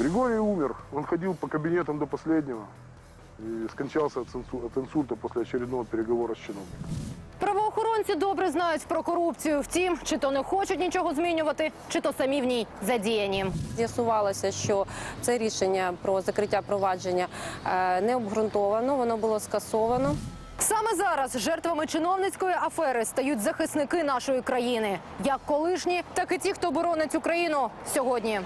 Григорий умер. Он ходил по кабинетам до последнего и скончался от, инсу- от инсульта после очередного переговора с чиновником. Правоохоронці добре знають про корупцію. Втім, чи то не хочуть нічого змінювати, чи то самі в ній задіяні. З'ясувалося, що це рішення про закриття провадження е, не обґрунтовано, воно було скасовано. Саме зараз жертвами чиновницької афери стають захисники нашої країни, як колишні, так і ті, хто боронить Україну сьогодні.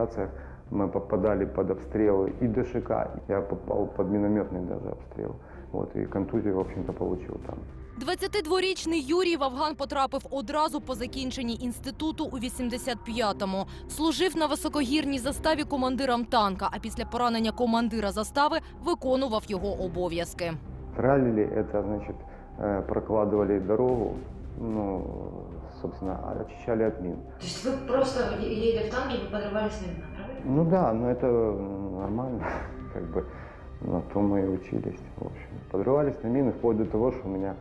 На реализациях мы попадали под обстрелы и ДШК. Я попал под минометный даже обстрел. Вот, и контузию, в общем-то, получил там. 22-річний Юрій в Афган потрапив одразу по закінченні інституту у 85-му. Служив на високогірній заставі командиром танка, а після поранення командира застави виконував його обов'язки. Тралили это, значит, э, прокладывали дорогу, ну, собственно, очищали от мин. То есть вы просто е- едя в танке, вы подрывались мина, правильно? Ну да, но это нормально, как бы, на то мы и учились, в общем. Подрывались на мины вплоть до того, что у меня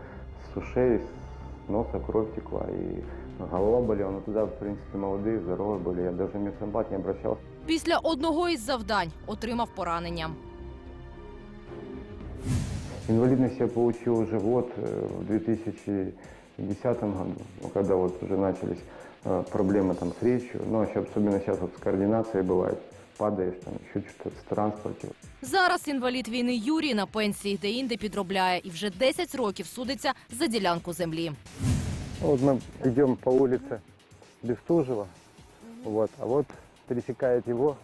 с ушей, с носа кровь текла, и голова болела, но тогда, в принципе, молодые, здоровые были, я даже в медсанбат не обращался. Після одного із завдань отримав поранення. Инвалидность я получил уже вот э, в 2010 году, ну, когда вот уже начались э, проблемы там с речью, ну, еще особенно сейчас вот с координацией бывает, падаешь там, еще что-то в транспорте. Зараз інвалід війни Юрій на пенсії де-інде підробляє і вже 10 років судиться за ділянку землі. Вот мы идем по улице Бестужева, вот, а вот пересекает его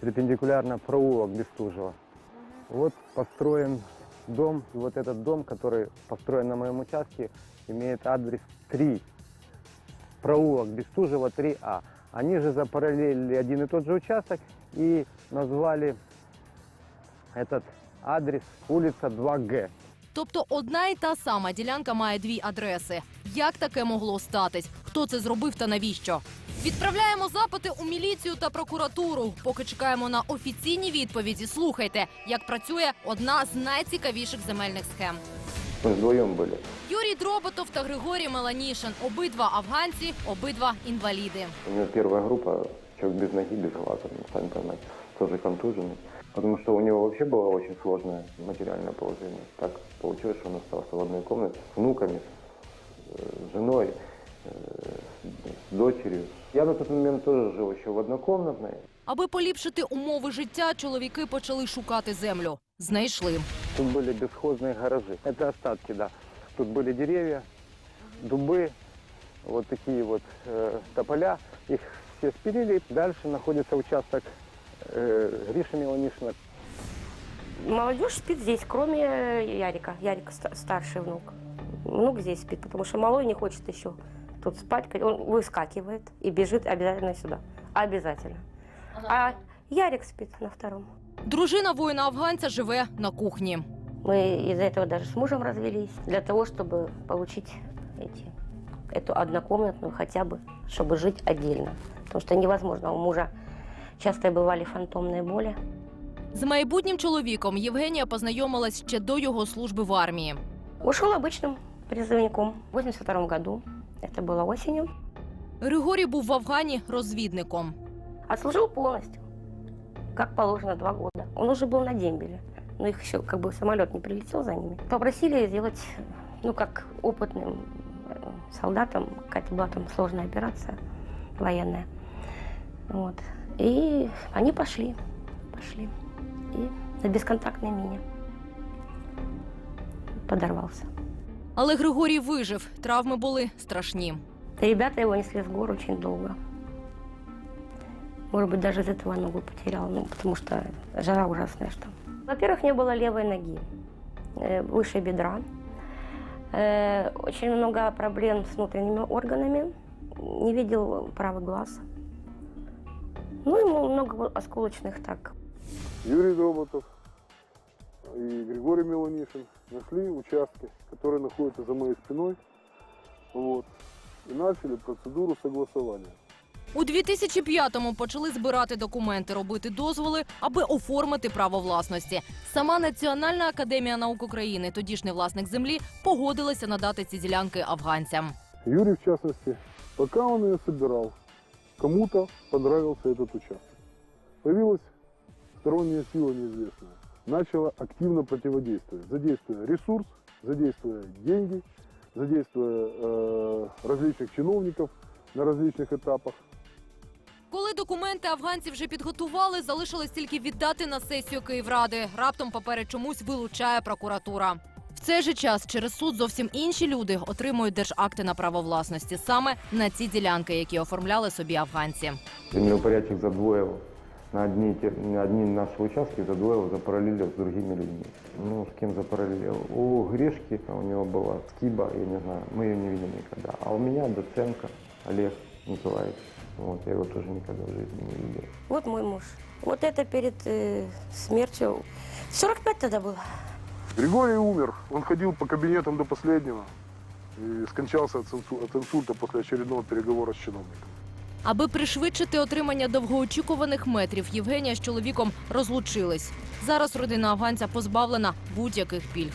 перпендикулярно проулок Бестужева. Вот построен дом, и вот этот дом, который построен на моем участке, имеет адрес 3, проулок Бестужева 3А. Они же запараллелили один и тот же участок и назвали этот адрес улица 2Г. Тобто одна і та сама ділянка має дві адреси. Як таке могло статись? Хто це зробив та навіщо? Відправляємо запити у міліцію та прокуратуру. Поки чекаємо на офіційні відповіді. Слухайте, як працює одна з найцікавіших земельних схем. Мы вдвоем были. Юрій Дроботов та Григорій Меланішин. Обидва афганці, обидва інваліди. У него первая группа, человек без ноги, без глаза, ну, сами понимаете, тоже контуженный. Потому что у него вообще было очень сложное материальное положение. Так получилось, что он остался в одной комнате с внуками, с э, женой, э, с дочерью. Я на тот момент тоже жил еще в однокомнатной. Аби поліпшити умови життя, чоловіки почали шукати землю. Знайшли. Тут были бесхозные гаражи. Это остатки, да. Тут были деревья, дубы, вот такие вот э, тополя. Их все спилили. Дальше находится участок э, Гриши Меланишина. Молодежь спит здесь, кроме Ярика. Ярик ста- старший внук. Внук здесь спит, потому что малой не хочет еще тут спать. Он выскакивает и бежит обязательно сюда. Обязательно. А Ярик спит на втором. Дружина воїна-афганця живе на кухні. Мы из-за этого даже с мужем развелись, для того, чтобы получить эти, эту однокомнатную хотя бы, чтобы жить отдельно. Потому что невозможно, у мужа часто бывали фантомные боли. З майбутнім чоловіком Євгенія познайомилась ще до його служби в армії. Ушел обычным призывником в 82 году. Это было осенью. Григорій був в Афгані розвідником. Отслужил полностью, как положено, два года. Он уже был на дембеле, но их еще как бы самолет не прилетел за ними. Попросили сделать, ну, как опытным э, солдатам, какая-то была там сложная операция военная. Вот. И они пошли, пошли. И на бесконтактной мине подорвался. Але Григорій вижив. Травми були страшні. Ребята его несли с гор очень долго. Может быть, даже из этого ногу потерял, ну, потому что жара ужасная что. Во-первых, не было левой ноги, э, выше бедра. Э, очень много проблем с внутренними органами. Не видел правый глаз. Ну, ему много осколочных так. Юрий Дроботов и Григорий Меланишин нашли участки, которые находятся за моей спиной, вот, и начали процедуру согласования. У 2005-му почали збирати документи, робити дозволи, аби оформити право власності. Сама Національна академія наук України, тодішній власник землі, погодилася надати ці ділянки афганцям. Юрий, в частности, пока он ее собирал, кому-то понравился этот участок. Появилась сторонняя сила неизвестная. Начала активно противодействовать, задействуя ресурс, задействуя деньги, задействуя э, различных чиновников на различных этапах. Коли документи афганці вже підготували, залишилось тільки віддати на сесію Київради. Раптом папери чомусь вилучає прокуратура. В цей же час через суд зовсім інші люди отримують держакти на право власності саме на ці ділянки, які оформляли собі афганці. Землеупорядчик задвоил на одни, на одни наши участки, задвоил, запараллелил с другими людьми. Ну, с кем запараллелил? У Грешки, у него была скиба, я не знаю, мы ее не видели никогда. А у меня Доценко Олег Николаевич. Вот, я его тоже никогда в жизни не видел. Вот мой муж. Вот это перед э, смертью. 45 тогда было. Григорий умер. Он ходил по кабинетам до последнего и скончался от, инсу- от инсульта после очередного переговора с чиновником. Аби пришвидшити отримання довгоочікуваних метрів, Євгенія з чоловіком розлучились. Зараз родина афганця позбавлена будь-яких пільг.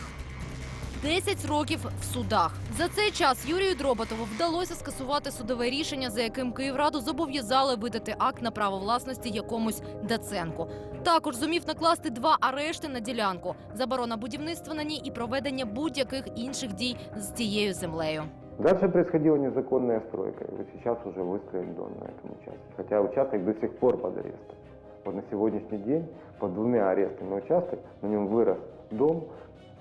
10 років в судах. За цей час Юрію Дроботову вдалося скасувати судове рішення, за яким Київраду зобов'язали видати акт на право власності якомусь Даценку. Також зумів накласти два арешти на ділянку, заборона будівництва на ній і проведення будь-яких інших дій з цією землею. Дальше происходила незаконная стройка. И вот сейчас уже выстроен дом на этом участке. Хотя участок до сих пор под арестом. Вот на сегодняшний день под двумя арестами участок, на нем вырос дом,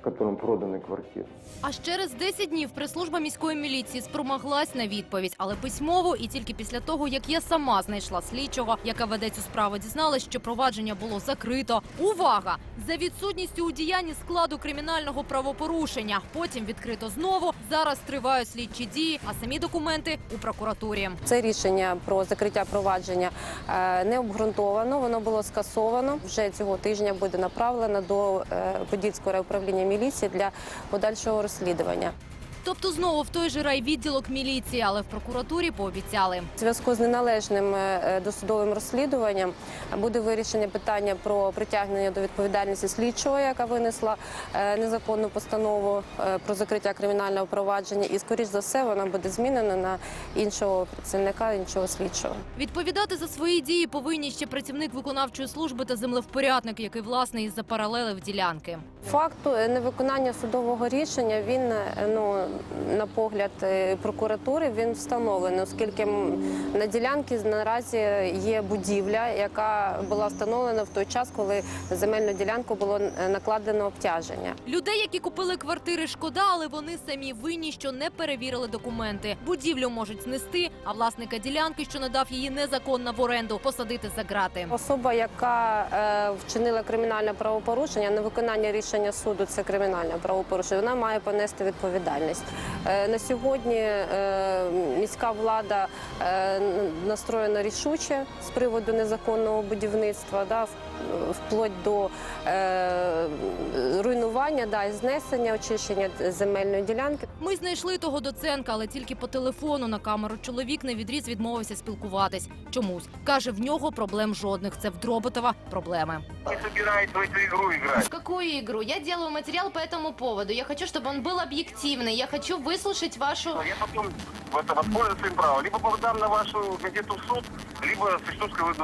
в котором проданы квартиры. Аж через 10 днів прес-служба міської міліції спромоглась на відповідь, але письмово і тільки після того, як я сама знайшла слідчого, яка веде цю справу, дізналась, що провадження було закрито. Увага! За відсутністю у діянні складу кримінального правопорушення. Потім відкрито знову. Зараз тривають слідчі дії, а самі документи у прокуратурі. Це рішення про закриття провадження е, не обґрунтовано. Воно було скасовано. Вже цього тижня буде направлено до е, Подільського райуправління міліції для подальшого розслідування. Тобто знову в той же райвідділок міліції, але в прокуратурі пообіцяли. В зв'язку з неналежним е, досудовим розслідуванням буде вирішення питання про притягнення до відповідальності слідчого, яка винесла е, незаконну постанову е, про закриття кримінального провадження, і скоріш за все вона буде змінена на іншого працівника, іншого слідчого. Відповідати за свої дії повинні ще працівник виконавчої служби та землевпорядник, який власне і запаралелив ділянки. Факту е, невиконання судового рішення він е, ну на погляд е, прокуратури він встановлений, оскільки на ділянці наразі є будівля, яка була встановлена в той час, коли земельну ділянку було накладено обтяження. Людей, які купили квартири, шкода, але вони самі винні, що не перевірили документи. Будівлю можуть знести, а власника ділянки, що надав її незаконно в оренду, посадити за грати. Особа, яка е, вчинила кримінальне правопорушення, на виконання рішення суду це кримінальне правопорушення, вона має понести відповідальність. Е, на сьогодні е, міська влада е, настроєна рішуче з приводу незаконного будівництва, вплоть до е, руйнування, да, і знесення, очищення земельної ділянки. Ми знайшли того доценка, але тільки по телефону на камеру чоловік на відріз відмовився спілкуватись. Чомусь каже, в нього проблем жодних. Це в Дроботова проблеми. не собираюсь в эту игру играть. В какую игру? Я делаю материал по этому поводу. Я хочу, чтобы он был объективный. Я хочу выслушать вашу... Я потом в это воспользуюсь своим правом. Либо подам на вашу газету в суд, либо что вы,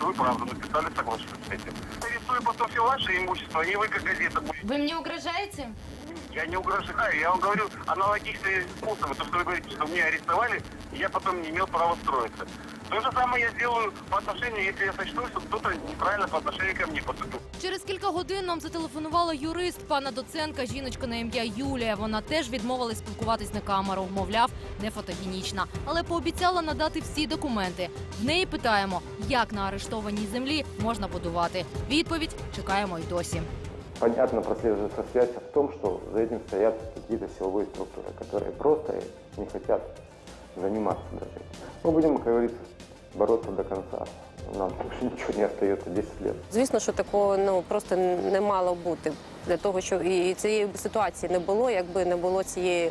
вы правду написали, соглашусь с этим. Арестую потом все ваше имущество, не вы как газета будете. Вы мне угрожаете? Я не угрожаю, я вам говорю аналогичные способы. То, что вы говорите, что меня арестовали, и я потом не имел права строиться. То же самое я сделаю по отношению, если я сочту, что кто-то неправильно по отношению ко мне поступил. Через кілька годин нам зателефонувала юрист пана доценка, жіночка на ім'я Юлія. Вона теж відмовилась спілкуватись на камеру. Мовляв, не фотогенічна, але пообіцяла надати всі документи. В неї питаємо, як на арештованій землі можна будувати. Відповідь чекаємо й досі. Понятно прослеживается связь в том, что за этим стоят какие-то силовые структуры, которые просто не хотят заниматься даже. Мы будем, как говорится, бороться до конца. Нам больше ничего не остается 10 лет. Звісно, що такого ну просто не мало бути. для того, щоб і цієї ситуації не було, якби не було цієї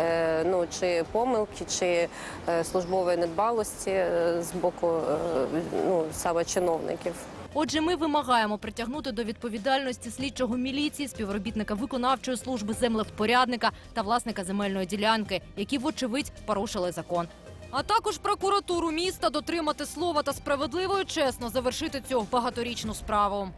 е, ну чи помилки, чи е, службової недбалості е, з боку е, ну саме чиновників. Отже, ми вимагаємо притягнути до відповідальності слідчого міліції, співробітника виконавчої служби, землевпорядника та власника земельної ділянки, які вочевидь порушили закон. А також прокуратуру міста дотримати слова та справедливо і чесно завершити цю багаторічну справу.